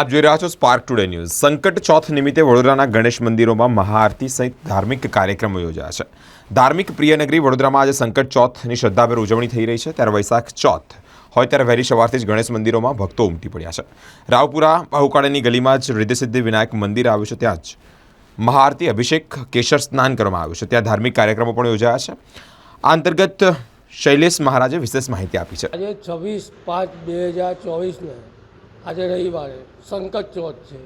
આપ જોઈ રહ્યા છો સ્પાર્ક ટુડે ન્યૂઝ સંકટ ચોથ નિમિત્તે વડોદરાના ગણેશ મંદિરોમાં મહાઆરતી સહિત ધાર્મિક કાર્યક્રમો યોજાયા છે. ધાર્મિક પ્રિયનગરી વડોદરામાં આજે સંકટ ચોથની શ્રદ્ધાભેર ઉજવણી થઈ રહી છે. ત્યારે વૈશાખ ચોથ હોય ત્યારે વહેલી સવારથી જ ગણેશ મંદિરોમાં ભક્તો ઉમટી પડ્યા છે. રાવપુરા બાહુકાળાની ગલીમાં જ રિદ્ધિસિદ્ધિ વિનાયક મંદિર આવ્યું છે. ત્યાં જ મહાઆરતી અભિષેક કેશર સ્નાન કરવામાં આવ્યું છે. ત્યાં ધાર્મિક કાર્યક્રમો પણ યોજાયા છે. આ અંતર્ગત શૈલેષ મહારાજે વિશેષ માહિતી આપી છે. આજે છવ્વીસ પાંચ બે હજાર ચોવીસને આજે રવિવારે સંકટ ચોથ છે.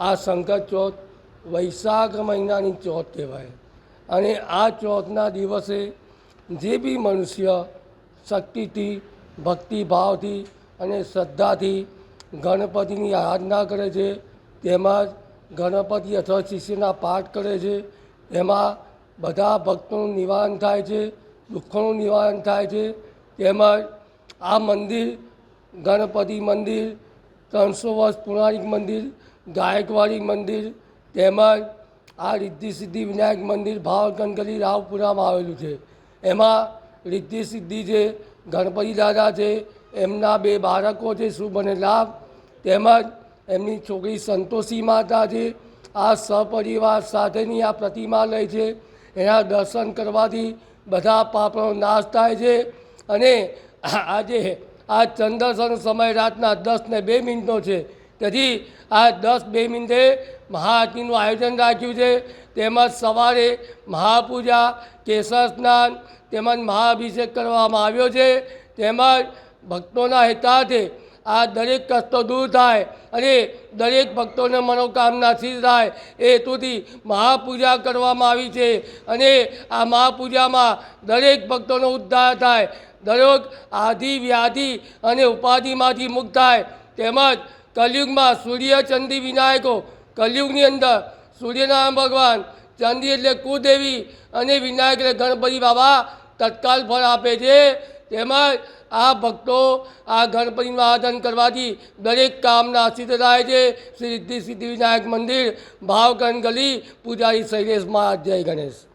આ સંકટ ચોથ વૈશાખ મહિનાની ચોથ કહેવાય. અને આ ચોથના દિવસે જે બી મનુષ્ય શક્તિથી, ભક્તિભાવથી અને શ્રદ્ધાથી ગણપતિની આરાધના કરે છે તેમજ ગણપતિ અથવા શિષ્યના પાઠ કરે છે એમાં બધા ભક્તોનું નિવારણ થાય છે, દુઃખોનું નિવારણ થાય છે તેમજ આ મંદિર, ગણપતિ મંદિર ત્રણસો વર્ષ પૌરાણિક મંદિર, ગાયકવાડી મંદિર તેમજ આ રિદ્ધિ સિદ્ધિ વિનાયક મંદિર ગલી રાવપુરામાં આવેલું છે. એમાં રિદ્ધિ સિદ્ધિ છે ગણપતિ દાદા છે, એમના બે બાળકો છે, શુભ અને લાભ, તેમજ એમની છોકરી સંતોષી માતા છે, આ સપરિવાર સાથેની આ પ્રતિમા લે છે. એના દર્શન કરવાથી બધા પાપનો નાશ થાય છે અને આજે આ ચંદ્રસન સમય રાતના દસ ને બે મિનિટનો છે. તેથી આ દસ બે મિનિટે મહાઆરતીનું આયોજન રાખ્યું છે. તેમજ સવારે મહાપૂજા, કેસર સ્નાન, તેમજ મહાઅભિષેક કરવામાં આવ્યો છે. તેમજ ભક્તોના હિતાર્થે આ દરેક કષ્ટો દૂર થાય અને દરેક ભક્તોને મનોકામના સિદ્ધ થાય એ હેતુથી મહાપૂજા કરવામાં આવી છે. અને આ મહાપૂજામાં દરેક ભક્તોનો ઉદ્ધાર થાય. દરેક આધિ વ્યાધિ અને ઉપાધિમાંથી મુક્ત થાય. તેમજ કલયુગમાં સૂર્ય ચંદી વિનાયકો, કલયુગની અંદર સૂર્યનારાયણ ભગવાન ચંદી એટલે કુદેવી અને વિનાયક એટલે ગણપતિ બાબા તત્કાલ ફળ આપે છે. તેમજ આ ભક્તો આ ગણપતિનું આરાધન કરવાથી દરેક કામના સિદ્ધ થાય છે. શ્રી સિદ્ધિ સિદ્ધિ વિનાયક મંદિર, ભાવકરણ ગલી, પૂજારી શૈલેષ મહારાજ, જય ગણેશ.